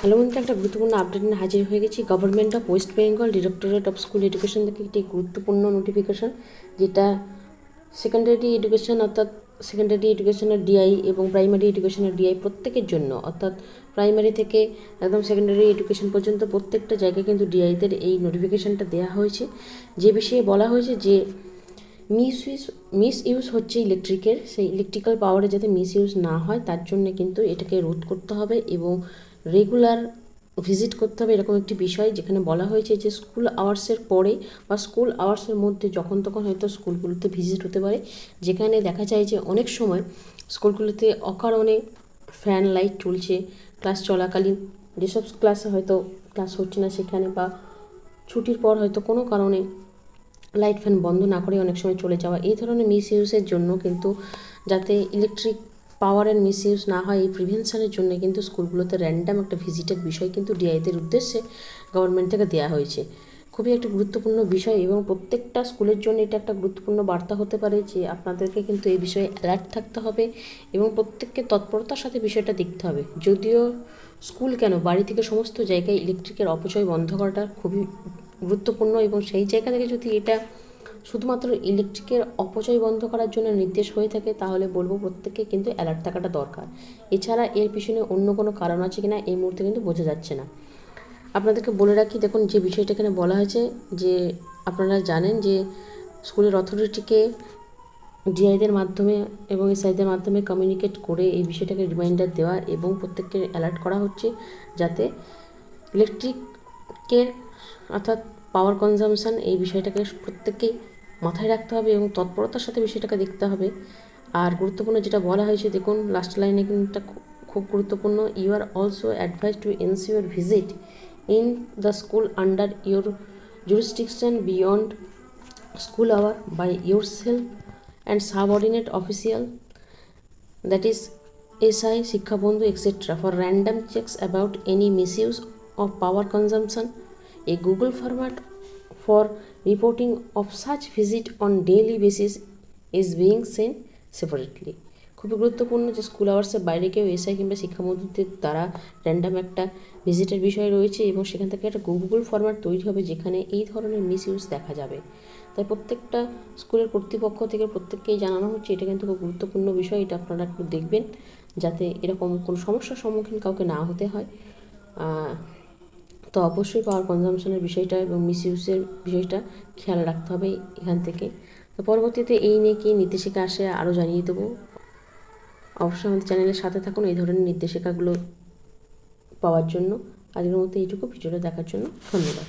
Hello বন্ধুরা একটা গুরুত্বপূর্ণ আপডেট নিয়ে হাজির হয়ে গেছি। Government of West Bengal directorate of school education থেকে একটি গুরুত্বপূর্ণ নোটিফিকেশন যেটা সেকেন্ডারি এডুকেশন অর্থাৎ সেকেন্ডারি এডুকেশনের ডিআই এবং প্রাইমারি এডুকেশনের ডিআই প্রত্যেকের জন্য, অর্থাৎ প্রাইমারি থেকে একদম সেকেন্ডারি এডুকেশন পর্যন্ত প্রত্যেকটা জায়গায় কিন্তু ডিআইদের এই নোটিফিকেশনটা দেওয়া হয়েছে। যে বিষয়ে বলা হয়েছে যে মিস ইউজ মিস ইউজ হচ্ছে ইলেকট্রিকের সেই ইলেকট্রিক্যাল পাওয়ারে যাতে মিস ইউজ না হয়, তার জন্য কিন্তু এটাকে রোধ করতে হবে এবং রেগুলার ভিজিট করতে হবে, এরকম একটি বিষয় যেখানে বলা হয়েছে যে স্কুল আওয়ার্সের পরে বা স্কুল আওয়ার্সের মধ্যে যখন তখন হয়তো স্কুলগুলোতে ভিজিট হতে পারে। যেখানে দেখা যায় যে অনেক সময় স্কুলগুলোতে অকারণে ফ্যান লাইট চলছে ক্লাস চলাকালীন যেসব ক্লাসে হয়তো ক্লাস হচ্ছে না সেখানে বা ছুটির পর হয়তো কোনো কারণে লাইট ফ্যান বন্ধ না করে অনেক সময় চলে যাওয়া, এই ধরনের মিস ইউজের জন্য কিন্তু যাতে ইলেকট্রিক পাওয়ারের মিস ইউজ না হয় এই প্রিভেনশনের জন্য কিন্তু স্কুলগুলোতে র্যান্ডাম একটা ভিজিটের বিষয় কিন্তু ডিআইদের উদ্দেশ্যে গভর্নমেন্ট থেকে দেওয়া হয়েছে। খুবই একটা গুরুত্বপূর্ণ বিষয় এবং প্রত্যেকটা স্কুলের জন্য এটা একটা গুরুত্বপূর্ণ বার্তা হতে পারে যে আপনাদেরকে কিন্তু এই বিষয়ে অ্যালার্ট থাকতে হবে এবং প্রত্যেককে তৎপরতার সাথে বিষয়টা দেখতে হবে। যদিও স্কুল কেন? বাড়ি থেকে সমস্ত জায়গায় ইলেকট্রিকের অপচয় বন্ধ করাটা খুবই গুরুত্বপূর্ণ এবং সেই জায়গা থেকে যদি এটা শুধুমাত্র ইলেকট্রিকের অপচয় বন্ধ করার জন্য নির্দেশ হয়ে থাকে, তাহলে বলব প্রত্যেককে কিন্তু অ্যালার্ট থাকাটা দরকার। এছাড়া এর পিছনে অন্য কোনো কারণ আছে কিনা, এই মুহূর্তে কিন্তু বোঝা যাচ্ছে না। আপনাদেরকে বলে রাখি, দেখুন, যে বিষয়টা এখানে বলা হয়েছে, যে আপনারা জানেন যে স্কুলের অথরিটিকে ডিআইদের মাধ্যমে এবং এসআইদের মাধ্যমে কমিউনিকেট করে এই বিষয়টাকে রিমাইন্ডার দেওয়া এবং প্রত্যেককে অ্যালার্ট করা হচ্ছে, যাতে ইলেকট্রিকের অর্থাৎ পাওয়ার কনজামশান এই বিষয়টাকে প্রত্যেককেই মাথায় রাখতে হবে এবং তৎপরতার সাথে বিষয়টাকে দেখতে হবে আর গুরুত্বপূর্ণ যেটা বলা হয়েছে দেখুন লাস্ট লাইনে কিন্তু খুব গুরুত্বপূর্ণ you are also advise to ensure visit in the school under your jurisdiction beyond school hour by yourself and subordinate official that is SI, শিক্ষাবন্ধু etc. for random checks about any misuse of power consumption. A Google format for reporting of such visit on daily basis is being sent separately. খুবই গুরুত্বপূর্ণ যে school আওয়ার্সের বাইরে কেউ SI কিংবা শিক্ষাবন্ধুদের দ্বারা random একটা ভিজিটের বিষয় রয়েছে এবং সেখান থেকে একটা গুগল ফরম্যাট তৈরি হবে যেখানে এই ধরনের মিস ইউজ দেখা যাবে তাই প্রত্যেকটা স্কুলের কর্তৃপক্ষ থেকে প্রত্যেককেই জানানো হচ্ছে, এটা কিন্তু খুব গুরুত্বপূর্ণ বিষয়, এটা আপনারা একটু দেখবেন যাতে এরকম কোনো সমস্যার সম্মুখীন কাউকে না হতে হয় তো অবশ্যই পাওয়ার কনজামশনের বিষয়টা এবং মিস ইউজের বিষয়টা খেয়াল রাখতে হবে এখান থেকে। তো পরবর্তীতে এই নিয়ে কি নির্দেশিকা আসে আরও জানিয়ে দেবো। অবশ্যই আমাদের চ্যানেলের সাথে থাকুন এই ধরনের নির্দেশিকাগুলো পাওয়ার জন্য। আজকের মতো এইটুকু, ভিডিওটা দেখার জন্য ধন্যবাদ।